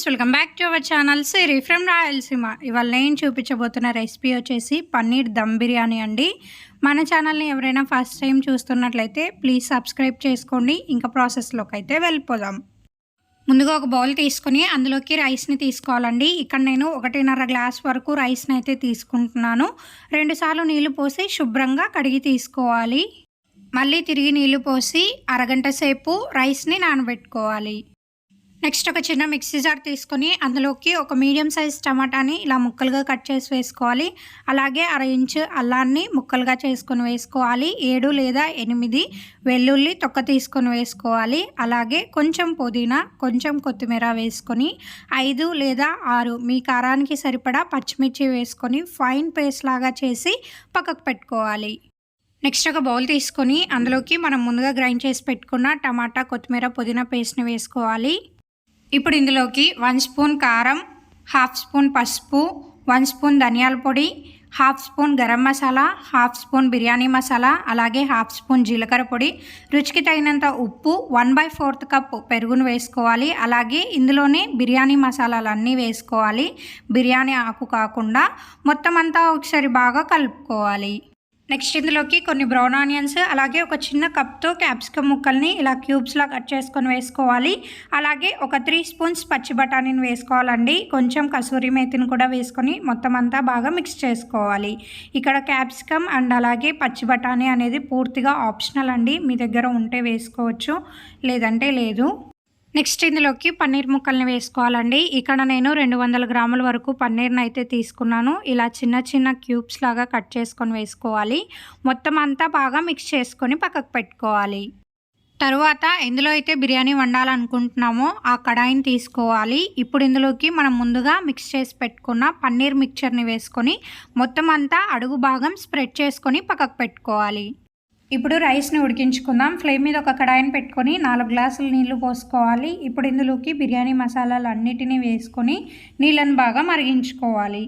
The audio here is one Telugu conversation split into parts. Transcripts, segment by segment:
Friends welcome back to our channel Siri from Rayalaseema ఇవాళ నేను చూపించబోతున్న రెసిపీ వచ్చేసి పన్నీర్ దమ్ బిర్యానీ అండి. మన ఛానల్ని ఎవరైనా ఫస్ట్ టైం చూస్తున్నట్లయితే ప్లీజ్ సబ్స్క్రైబ్ చేసుకోండి. ఇంకా ప్రాసెస్లోకి అయితే వెళ్ళిపోదాం. ముందుగా ఒక బౌల్ తీసుకొని అందులోకి రైస్ని తీసుకోవాలండి. ఇక్కడ నేను ఒకటిన్నర గ్లాస్ వరకు రైస్ని అయితే తీసుకుంటున్నాను. రెండుసార్లు నీళ్ళు పోసి శుభ్రంగా కడిగి తీసుకోవాలి. మళ్ళీ తిరిగి నీళ్ళు పోసి అరగంట సేపు రైస్ని నానబెట్టుకోవాలి. నెక్స్ట్ ఒక చిన్న మిక్సీ జార్ తీసుకొని అందులోకి ఒక మీడియం సైజ్ టమాటాని ఇలా ముక్కలుగా కట్ చేసి వేసుకోవాలి. అలాగే అర ఇంచు అల్లాన్ని ముక్కలుగా చేసుకొని వేసుకోవాలి. ఏడు లేదా ఎనిమిది వెల్లుల్లి తొక్క తీసుకొని వేసుకోవాలి. అలాగే కొంచెం పుదీనా కొంచెం కొత్తిమీర వేసుకొని ఐదు లేదా ఆరు మీ కారానికి సరిపడా పచ్చిమిర్చి వేసుకొని ఫైన్ పేస్ట్ లాగా చేసి పక్కకు పెట్టుకోవాలి. నెక్స్ట్ ఒక బౌల్ తీసుకొని అందులోకి మనం ముందుగా గ్రైండ్ చేసి పెట్టుకున్న టమాటా కొత్తిమీర పుదీనా పేస్ట్ని వేసుకోవాలి. ఇప్పుడు ఇందులోకి వన్ స్పూన్ కారం హాఫ్ స్పూన్ పసుపు వన్ స్పూన్ ధనియాల పొడి half spoon garam masala half spoon biryani masala అలాగే హాఫ్ స్పూన్ జీలకర్ర పొడి. రుచికి తగినంత ఉప్పు వన్ బై ఫోర్త్ కప్ పెరుగును వేసుకోవాలి. అలాగే ఇందులోనే బిర్యానీ మసాలాలు అన్నీ వేసుకోవాలి. బిర్యానీ ఆకు కాకుండా మొత్తం అంతా ఒకసారి బాగా కలుపుకోవాలి. నెక్స్ట్ ఇందులోకి కొన్ని బ్రౌన్ ఆనియన్స్ అలాగే ఒక చిన్న కప్తో క్యాప్సికమ్ ముక్కల్ని ఇలా క్యూబ్స్లా కట్ చేసుకొని వేసుకోవాలి. అలాగే ఒక త్రీ స్పూన్స్ పచ్చి బఠానీని వేసుకోవాలండి. కొంచెం కసూరి మేతిని కూడా వేసుకొని మొత్తం అంతా బాగా మిక్స్ చేసుకోవాలి. ఇక్కడ క్యాప్సికమ్ అండ్ అలాగే పచ్చి బఠానీ అనేది పూర్తిగా ఆప్షనల్ అండి. మీ దగ్గర ఉంటే వేసుకోవచ్చు లేదంటే లేదు. నెక్స్ట్ ఇందులోకి పన్నీర్ ముక్కల్ని వేసుకోవాలండి. ఇక్కడ నేను రెండు వందల గ్రాముల వరకు పన్నీర్ని అయితే తీసుకున్నాను. ఇలా చిన్న చిన్న క్యూబ్స్ లాగా కట్ చేసుకొని వేసుకోవాలి. మొత్తం అంతా బాగా మిక్స్ చేసుకొని పక్కకు పెట్టుకోవాలి. తరువాత ఎందులో అయితే బిర్యానీ వండాలనుకుంటున్నామో ఆ కడాయిని తీసుకోవాలి. ఇప్పుడు ఇందులోకి మనం ముందుగా మిక్స్ చేసి పెట్టుకున్న పన్నీర్ మిక్చర్ని వేసుకొని మొత్తం అంతా అడుగు భాగం స్ప్రెడ్ చేసుకొని పక్కకు పెట్టుకోవాలి. ఇప్పుడు రైస్ని ఉడికించుకుందాం. ఫ్లేమ్ మీద ఒక కడాయిని పెట్టుకొని నాలుగు గ్లాసులు నీళ్ళు పోసుకోవాలి. ఇప్పుడు ఇందులోకి బిర్యానీ మసాలాలు అన్నిటినీ వేసుకొని నీళ్ళను బాగా మరిగించుకోవాలి.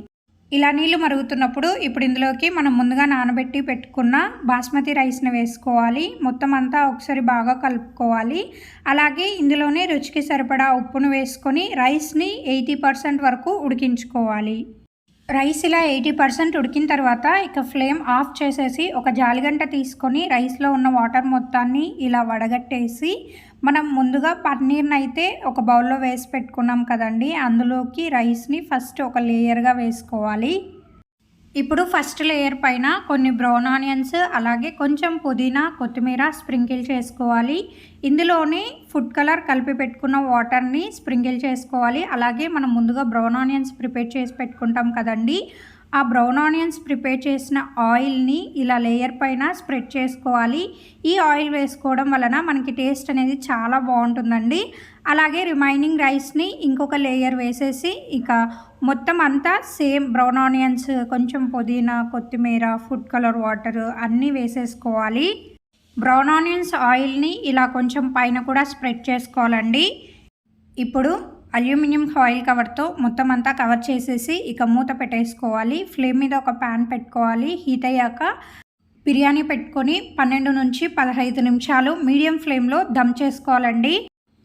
ఇలా నీళ్ళు మరుగుతున్నప్పుడు ఇప్పుడు ఇందులోకి మనం ముందుగా నానబెట్టి పెట్టుకున్న బాస్మతి రైస్ని వేసుకోవాలి. మొత్తం అంతా ఒకసారి బాగా కలుపుకోవాలి. అలాగే ఇందులోనే రుచికి సరిపడా ఉప్పును వేసుకొని రైస్ని ఎయిటీ పర్సెంట్ వరకు ఉడికించుకోవాలి. రైస్ ఇలా ఎయిటీ పర్సెంట్ ఉడికిన తర్వాత ఇక ఫ్లేమ్ ఆఫ్ చేసేసి ఒక జాలిగంట తీసుకొని రైస్లో ఉన్న వాటర్ మొత్తాన్ని ఇలా వడగట్టేసి మనం ముందుగా పన్నీర్ని అయితే ఒక బౌల్లో వేసి పెట్టుకున్నాం కదండి. అందులోకి రైస్ని ఫస్ట్ ఒక లేయర్గా వేసుకోవాలి. ఇప్పుడు ఫస్ట్ లేయర్ పైన కొన్ని బ్రౌన్ ఆనియన్స్ అలాగే కొంచెం పుదీనా కొత్తిమీర స్ప్రింకిల్ చేసుకోవాలి. ఇందులోనే ఫుడ్ కలర్ కలిపి పెట్టుకున్న వాటర్ని స్ప్రింకిల్ చేసుకోవాలి. అలాగే మనం ముందుగా బ్రౌన్ ఆనియన్స్ ప్రిపేర్ చేసి పెట్టుకుంటాం కదండి. ఆ బ్రౌన్ ఆనియన్స్ ప్రిపేర్ చేసిన ఆయిల్ని ఇలా లేయర్ పైన స్ప్రెడ్ చేసుకోవాలి. ఈ ఆయిల్ వేసుకోవడం వలన మనకి టేస్ట్ అనేది చాలా బాగుంటుందండి. అలాగే రిమైనింగ్ రైస్ని ఇంకొక లేయర్ వేసేసి ఇక మొత్తం అంతా సేమ్ బ్రౌన్ ఆనియన్స్ కొంచెం పుదీనా కొత్తిమీర ఫుడ్ కలర్ వాటర్ అన్నీ వేసేసుకోవాలి. బ్రౌన్ ఆనియన్స్ ఆయిల్ని ఇలా కొంచెం పైన కూడా స్ప్రెడ్ చేసుకోవాలండి. ఇప్పుడు అల్యూమినియం ఫాయిల్ కవర్తో మొత్తం అంతా కవర్ చేసేసి ఇక మూత పెట్టేసుకోవాలి. ఫ్లేమ్ మీద ఒక ప్యాన్ పెట్టుకోవాలి. హీట్ అయ్యాక బిర్యానీ పెట్టుకొని పన్నెండు నుంచి పదహైదు నిమిషాలు మీడియం ఫ్లేమ్లో దమ్ చేసుకోవాలండి.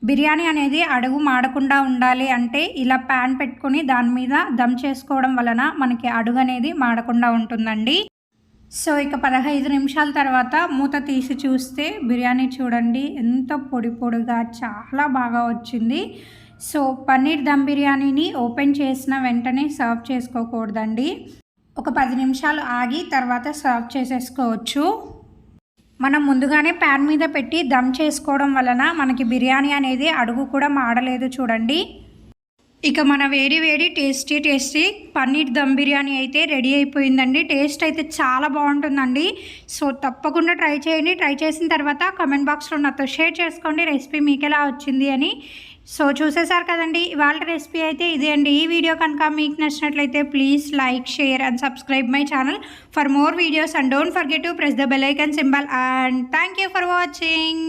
బిర్యానీ అనేది అడుగు మాడకుండా ఉండాలి అంటే ఇలా ప్యాన్ పెట్టుకొని దాని మీద దమ్ చేసుకోవడం వలన మనకి అడుగు అనేది మాడకుండా ఉంటుందండి. సో ఇక పదహైదు నిమిషాల తర్వాత మూత తీసి చూస్తే బిర్యానీ చూడండి ఎంత పొడి పొడిగా చాలా బాగా వచ్చింది. సో పన్నీర్ దమ్ బిర్యానీని ఓపెన్ చేసిన వెంటనే సర్వ్ చేసుకోకూడదండి. ఒక పది నిమిషాలు ఆగి తర్వాత సర్వ్ చేసేసుకోవచ్చు. మనం ముందుగానే ప్యాన్ మీద పెట్టి దమ్ చేసుకోవడం వలన మనకి బిర్యానీ అనేది అడుగు కూడా మాడలేదు చూడండి. ఇక మన వేడి వేడి టేస్టీ టేస్టీ పన్నీర్ దమ్ బిర్యానీ అయితే రెడీ అయిపోయిందండి. టేస్ట్ అయితే చాలా బాగుంటుందండి. సో తప్పకుండా ట్రై చేయండి. ట్రై చేసిన తర్వాత కమెంట్ బాక్స్లో నాతో షేర్ చేసుకోండి. రెసిపీ మీకు ఎలా వచ్చింది అని. సో చూసేసారు కదండి. ఇవాళ రెసిపీ అయితే ఇదే అండి. ఈ వీడియో కనుక మీకు నచ్చినట్లయితే please like share and subscribe my channel for more videos and don't forget to press the bell icon symbol and thank you for watching